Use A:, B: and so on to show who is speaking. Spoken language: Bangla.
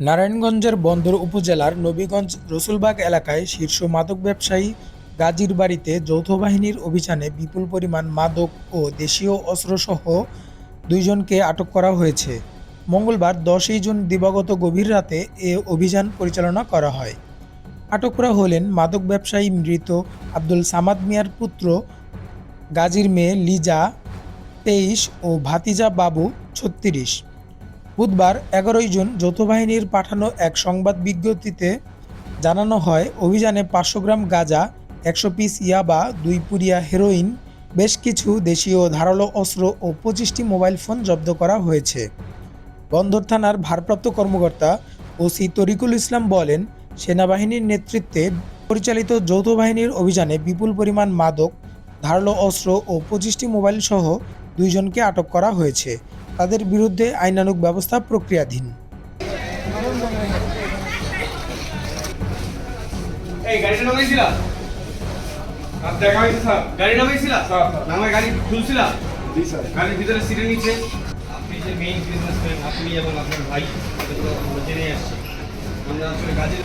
A: নারায়ণগঞ্জের বন্দর উপজেলার নবীগঞ্জ রসুলবাগ এলাকায় শীর্ষ মাদক ব্যবসায়ী গাজীর বাড়িতে যৌথ বাহিনীর অভিযানে বিপুল পরিমাণ মাদক ও দেশীয় অস্ত্রসহ দুইজনকে আটক করা হয়েছে। মঙ্গলবার দশই জুন দিবাগত গভীর রাতে এ অভিযান পরিচালনা করা হয়। আটকরা হলেন মাদক ব্যবসায়ী মৃত আব্দুল সামাদ মিয়ার পুত্র, গাজীর মেয়ে লিজা তেইশ ও ভাতিজা বাবু ছত্রিশ। বুধবার এগারোই জুন যৌথ বাহিনীর পাঠানো এক সংবাদ বিজ্ঞপ্তিতে জানানো হয়, অভিযানে পাঁচশো গ্রাম গাঁজা, একশো পিস ইয়াবা, দুই পুরিয়া হেরোইন, বেশ কিছু দেশীয় ধারালো অস্ত্র ও পঁচিশটি মোবাইল ফোন জব্দ করা হয়েছে। বন্দর থানার ভারপ্রাপ্ত কর্মকর্তা ওসি তরিকুল ইসলাম বলেন, সেনাবাহিনীর নেতৃত্বে পরিচালিত যৌথ বাহিনীর অভিযানে বিপুল পরিমাণ মাদক, ধারালো অস্ত্র ও পঁচিশটি মোবাইল সহ দুইজনকে আটক করা হয়েছে। তাদের বিরুদ্ধে আইনানুগ ব্যবস্থা প্রক্রিয়াধীন।
B: আপনি যে মেইন বিজনেসম্যান আপনি এবং আপনার ভাই এটা তো আমরা জেনে আসছি। আমরা আসলে কাজের